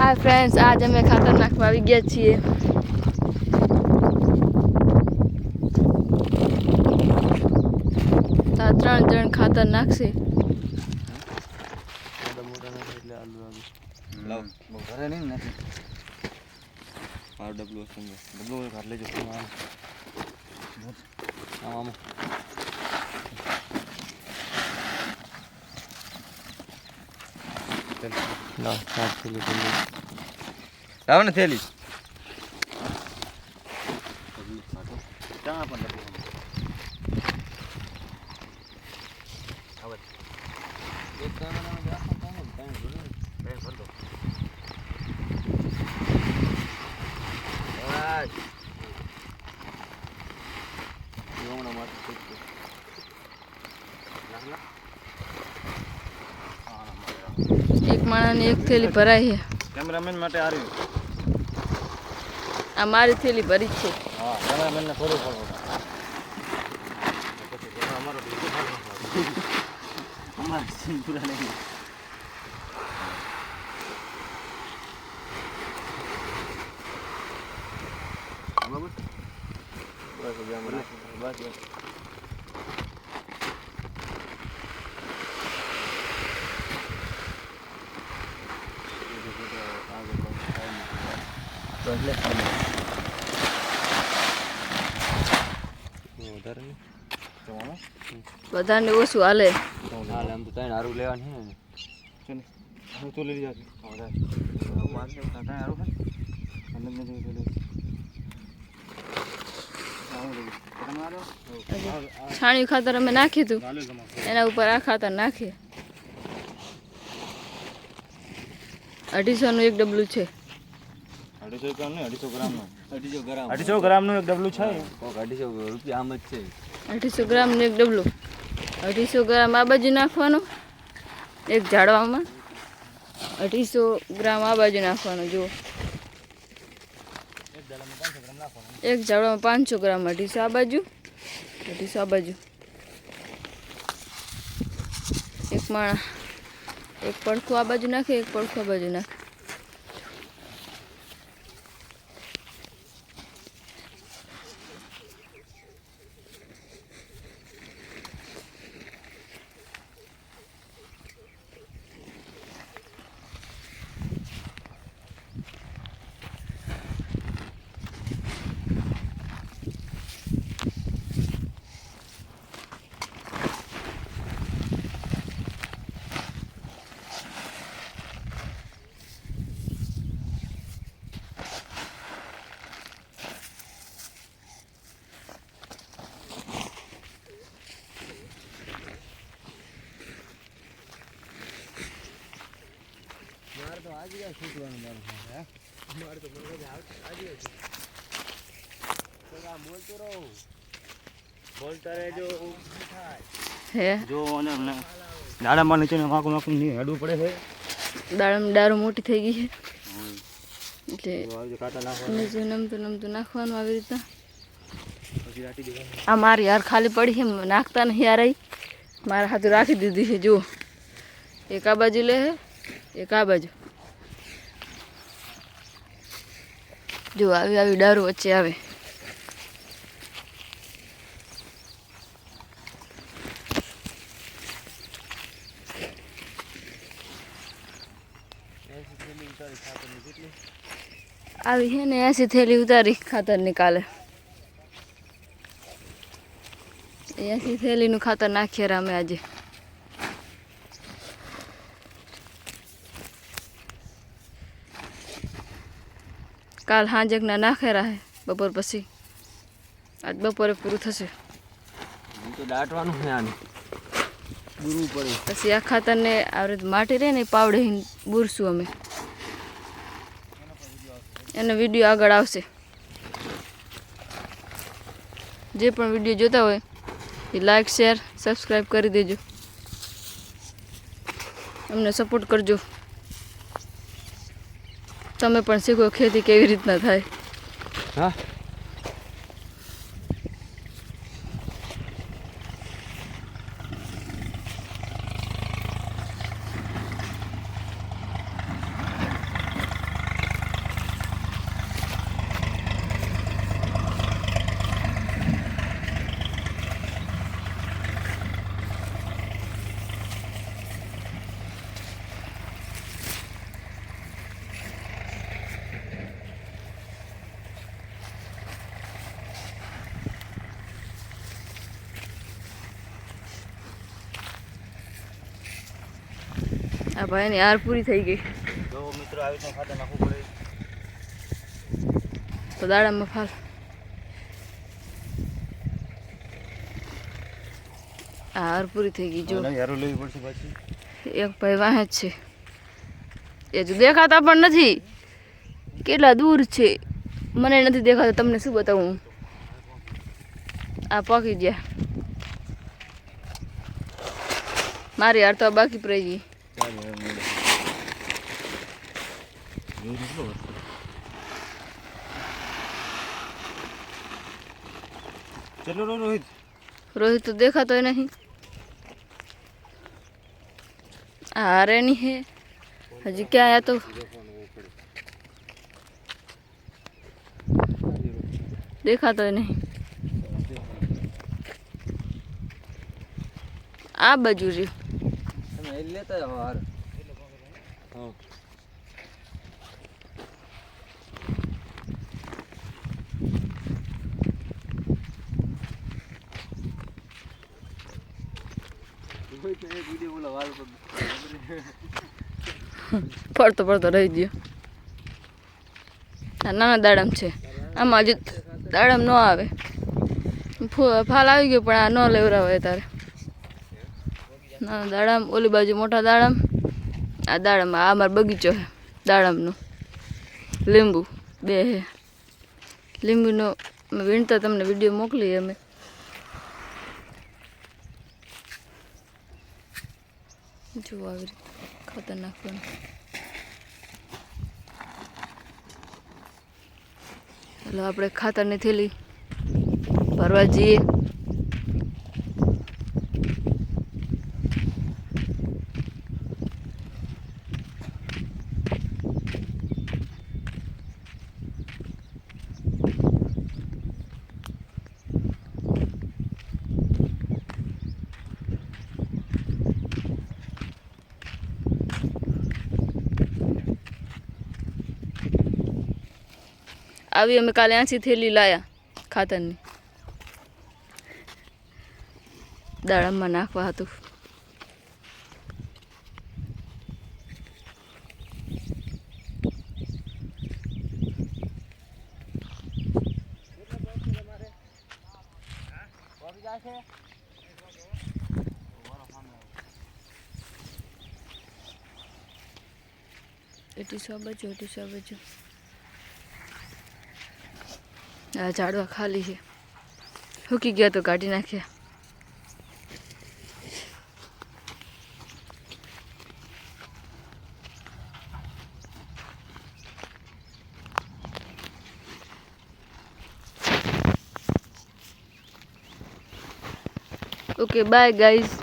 Hi friends આજ અમે ખાતર નાખવા આવી ગયા છીએ. તો ત્રણ જણ ખાતર નાખશે મારો ડબલું ડબલું ઘર લેજો આમ. લાવ ચાર થેલી. થેલી લાવ ને થેલી ત્યાં પણ ડબલું આવે એક કામમાં રાખો કામ કામ ભરો બે ભરો બસ યોમના માટે ઠીક છે લાગલા એક એક થેલી ભરાઈ છે. કેમેરામેન માટે આવી આ મારી થેલી ભરી છે. હા કેમેરામેનને થોડું ફોલો અમારો બીજું સીન પૂરા નહીં બરાબર બસ બસ તો એટલે બધાને ઓછું હાલે. હાલ આમ તો ત્રણ હારું લેવાનું છે ને હું તો લઈ જાઉં મારે હારું છે અંદર ને જોઈ લઈ છાણિયું ખાતર અમે નાખ્યું હતું એના ઉપર આ ખાતર નાખીએ. અઢીસોનું એક ડબલું છે. અઢીસો ગ્રામ ને અઢીસો ગ્રામ અઢીસો ગ્રામ. અઢીસો ગ્રામનું એક ડબલું છે. અઢીસો રૂપિયા આમ જ છે. અઢીસો ગ્રામનું એક ડબલું. અઢીસો ગ્રામ આ બાજુ નાખવાનું એક ઝાડવામાં. અઢીસો ગ્રામ આ બાજુ નાખવાનું જુઓ. એક ઝાડવામાં પાંચસો ગ્રામ અઢીસો આ બાજુ અઢીસો આ બાજુ. એક માણા એક પડખું આ બાજુ નાખે એક પડખું આ બાજુ નાખે. મારે તો આજે યાર છૂટવાનું મારું હે? મારે તો મને આજે આમ બોલતો રહું. બોલતા રહેજો. હે? જો અને દાડામાં નીચે માકું માકું નહીં હેડવું પડે છે. દાડમ દારૂ મોટી થઈ ગઈ છે. એટલે નીચે નમતું નમતું નાખવાનું આવી રીતના આ મારી યાર ખાલી પડી છે નાખતા નહીં યાર મારા હાથે રાખી દીધી છે જુઓ. એક આ બાજુ લે એક આ બાજુ. જો આવી આવી દારૂ વચ્ચે આવે. આવી છે ને એસી થેલી ઉતારી ખાતર નિકાલે. એસી થેલીનું ખાતર નાખીએ રામે આજે. કાલ હાંજકના નાખે હે બપોર પછી. આજ બપોરે પૂરું થશે. તો દાટવાનું છે આને. બુરવું પડે. પછી આ ખાતરને આવી રીતે માટી રહે ને પાવડે બુરશું અમે. એનો વીડિયો આગળ આવશે. જે પણ વીડિયો જોતા હોય એ લાઈક શેર સબસ્ક્રાઈબ કરી દેજો. અમને સપોર્ટ કરજો. તમે પણ શીખો ખેતી કેવી રીતના થાય. હા? આ ભાઈની હાર પૂરી થઈ ગઈ. જો મિત્રો આવી નાખવું પડે. તો દાડામાં ફાલ. હાર પૂરી થઈ ગઈ જો. નવી લેવી પડશે પાછી. એક ભાઈ વાહે જ છે. એ જો દેખાતા પણ નથી. કેટલા દૂર છે. મને નથી દેખાતા તમને શું બતાવું? હું? આ પાકી ગયા. મારી હાર તો આ બાકી પડી ગઈ. ચાલો હવે મળે એવું કેટલો વરસાદ ચલો રો રોહિત રોહિત તો દેખાતોય નહીં આ હારે નહીં હે હજી ક્યાં આયા તો દેખાતોય નહીં આ બાજુ રહ્યું તમે એ લેતા જાઓ હા. પડતો પડતો રહી ગયો. આ નાના દાડમ છે. આમાં હજુ દાડમ ન આવે. ફૂ- ફાલ આવી ગયો પણ આ ન લેવરાવે તારે નાના દાડમ, ઓલી બાજુ મોટા દાડમ. આ દાડમ, આ અમારો બગીચો છે, દાડમનો. લીંબુ, બે હે. લીંબુનો વીણતા, તમને વીડિયો મોકલીએ અમે. જુઓ આવી રીતે ખાતર નાખવાનું. એટલે આપણે ખાતરની થેલી ભરવા જઈએ. આવી અમે કાલે આંથી થેલી લાયા ખાતરની. દાડમમાં નાખવા હતું. અઢીસો બાજુ અઢીસો બાજુ. આ ઝાડવા ખાલી છે હુકી ગયા તો કાઢી નાખ્યા ઓકે બાય ગાઈઝ